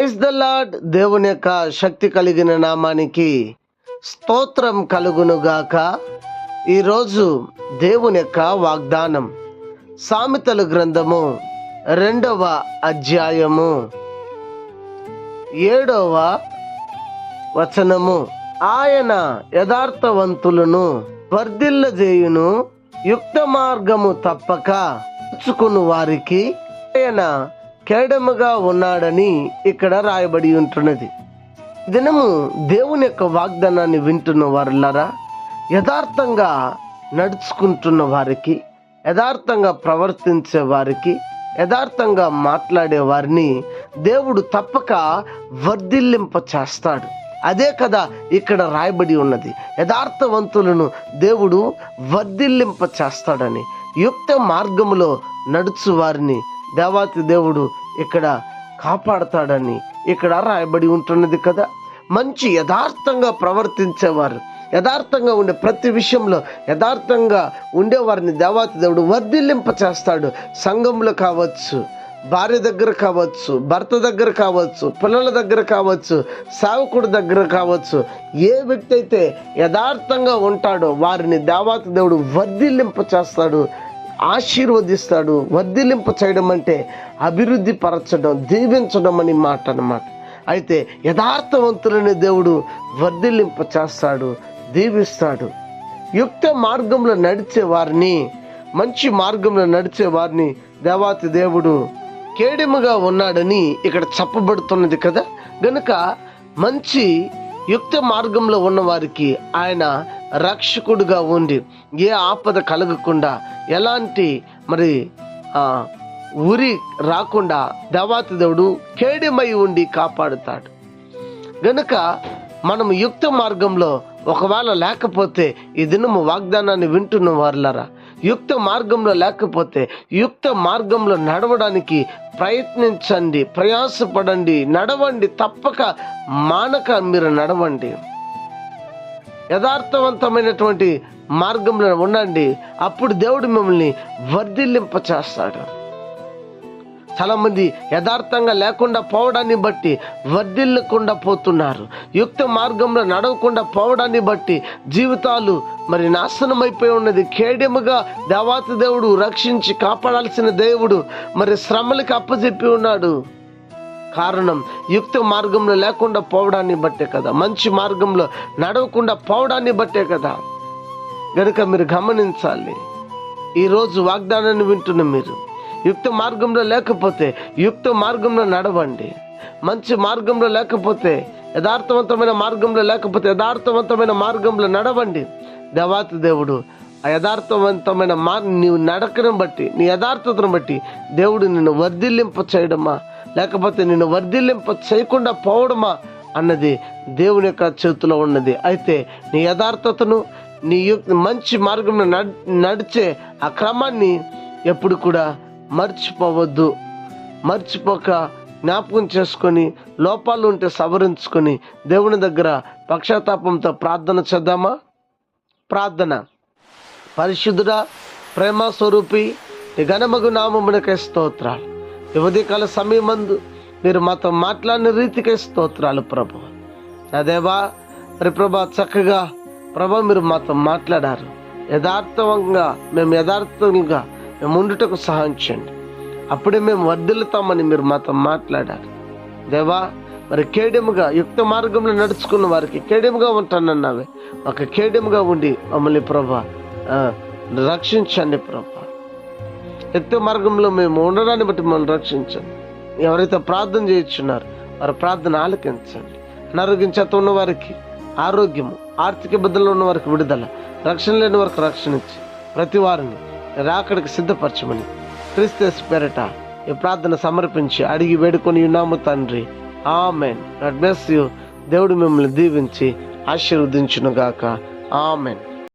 Is the lord దేవుని యొక్క శక్తి కలిగిన నామానికి స్తోత్రం కలుగునుగాక ఈరోజు దేవుని యొక్క వాగ్దానం. సామెతలు గ్రంథము రెండవ అధ్యాయము. ఏడవ వచనము. ఆయన యథార్థవంతులను వర్ధిల్లజేయును యుక్త మార్గము తప్పక పుచ్చుకుని వారికి. ఆయన కెరడముగా ఉన్నాడని ఇక్కడ రాయబడి ఉంటున్నది. దినము దేవుని యొక్క వాగ్దానాన్ని వింటున్న వారులారా యథార్థంగా నడుచుకుంటున్న వారికి యథార్థంగా ప్రవర్తించే వారికి యథార్థంగా మాట్లాడే వారిని దేవుడు తప్పక వర్ధిల్లింప చేస్తాడు అదే కదా ఇక్కడ రాయబడి ఉన్నది. యథార్థవంతులను దేవుడు వర్ధిల్లింప చేస్తాడని యుక్త మార్గములో నడుచు వారిని దేవాతి దేవుడు ఇక్కడ కాపాడతాడని ఇక్కడ రాయబడి ఉంటున్నది కదా. మంచి యథార్థంగా ప్రవర్తించేవారు యథార్థంగా ఉండే ప్రతి విషయంలో యథార్థంగా ఉండేవారిని దేవాతి దేవుడు వర్ధిల్లింప చేస్తాడు సంఘంలో కావచ్చు భార్య దగ్గర కావచ్చు భర్త దగ్గర కావచ్చు పిల్లల దగ్గర కావచ్చు సేవకుడి దగ్గర కావచ్చు ఏ వ్యక్తి అయితే యథార్థంగా ఉంటాడో వారిని దేవాతి దేవుడు వర్ధిల్లింప చేస్తాడు ఆశీర్వదిస్తాడు వర్ధిల్లింప చేయడం అంటే అభివృద్ధి పరచడం దీవించడం అని మాట అన్నమాట. అయితే యథార్థవంతులని దేవుడు వర్ధిలింప చేస్తాడు దీవిస్తాడు. యుక్త మార్గంలో నడిచే వారిని మంచి మార్గంలో నడిచే వారిని దేవాతి దేవుడు కేడెముగా ఉన్నాడని ఇక్కడ చెప్పబడుతున్నది కదా. గనుక మంచి యుక్త మార్గంలో ఉన్న వారికి ఆయన రక్షకుడుగా ఉండి ఏ ఆపద కలగకుండా ఎలాంటి మరి ఆ, ఉరి రాకుండా దేవాతిదేవుడు దేవుడు ఉండి కాపాడుతాడు. గనుక మనం యుక్త మార్గంలో ఒకవేళ లేకపోతే ఈ దినము వాగ్దానాన్ని వింటున్న వారులరా యుక్త మార్గంలో లేకపోతే యుక్త మార్గంలో నడవడానికి ప్రయత్నించండి ప్రయాసపడండి నడవండి తప్పక మానక మీరు నడవండి. యథార్థవంతమైనటువంటి మార్గంలో ఉండండి అప్పుడు దేవుడు మిమ్మల్ని వర్ధిల్లింప చేస్తాడు చాలా మంది యథార్థంగా లేకుండా పోవడాన్ని బట్టి వర్ధిల్లకుండా పోతున్నారు. యుక్త మార్గంలో నడవకుండా పోవడాన్ని బట్టి జీవితాలు మరి నాశనం అయిపోయి ఉన్నది. కేడెముగా దేవాతి దేవుడు రక్షించి కాపాడాల్సిన దేవుడు మరి శ్రమలకు అప్పచెప్పి ఉన్నాడు. కారణం యుక్త మార్గంలో లేకుండా పోవడాన్ని బట్టే కదా. మంచి మార్గంలో నడవకుండా పోవడాన్ని బట్టే కదా. గనుక మీరు గమనించాలి. ఈరోజు వాగ్దానాన్ని వింటున్న మీరు యుక్త మార్గంలో లేకపోతే యుక్త మార్గంలో నడవండి. మంచి మార్గంలో లేకపోతే యథార్థవంతమైన మార్గంలో లేకపోతే యథార్థవంతమైన మార్గంలో నడవండి. దేవాతి దేవుడు ఆ యథార్థవంతమైన మార్ నీవు నడకడం బట్టి నీ యథార్థతను బట్టి దేవుడు నిన్ను వర్ధిల్లింప చేయడమా? లేకపోతే నిన్ను వర్ధిల్లింప చేయకుండా పోవడమా? అన్నది దేవుని యొక్క చేతిలో ఉన్నది. అయితే నీ యథార్థతను నీ యుక్- మంచి మార్గంలో నడిచే ఆ క్రమాన్ని ఎప్పుడు కూడా మర్చిపోవద్దు. మర్చిపోక జ్ఞాపకం చేసుకొని లోపాలు ఉంటే సవరించుకొని దేవుని దగ్గర పక్షాతాపంతో ప్రార్థన చేద్దామా? ప్రార్థన. పరిశుద్ధుడా ప్రేమ స్వరూపి ఘనమగు నామమునకే స్తోత్రాలు. యువదికాల సమయమందు మీరు మాతో మాట్లాడిన రీతికే స్తోత్రాలు ప్రభు. అదేవా మరి ప్రభా చక్కగా ప్రభా మీరు మాతో మాట్లాడారు. యథార్థంగా మేము యథార్థంగా మేము ఉండుటకు సహాయం చేయండి. అప్పుడే మేము వర్దిల్లుతామని మీరు మాతో మాట్లాడారు. దేవా మరి కేడెముగా యుక్త మార్గంలో నడుచుకున్న వారికి కేడెముగా ఉంటానన్నావే. ఒక కేడెముగా ఉండి మమ్మల్ని ప్రభా రక్షించండి ప్రభా. యుక్త మార్గంలో మేము ఉండడాన్ని బట్టి మమ్మల్ని రక్షించండి. ఎవరైతే ప్రార్థన చేయించున్నారు వారి ప్రార్థన ఆలకించండి. అనారోగ్యం చేత ఉన్న వారికి ఆరోగ్యము ఆర్థిక ఇబ్బందుల్లో ఉన్న వారికి విడుదల రక్షణ లేని వారికి రక్షణ ఇచ్చి ప్రతి వారిని రాకడికి సిద్ధపరచమని క్రిస్తస్ పేరట ఈ ప్రార్థన సమర్పించి అడిగి వేడుకొని ఉన్నాము తండ్రి. ఆమెన్. God bless you. దేవుడు మిమ్మల్ని దీవించి ఆశీర్వదించునుగాక. ఆమెన్.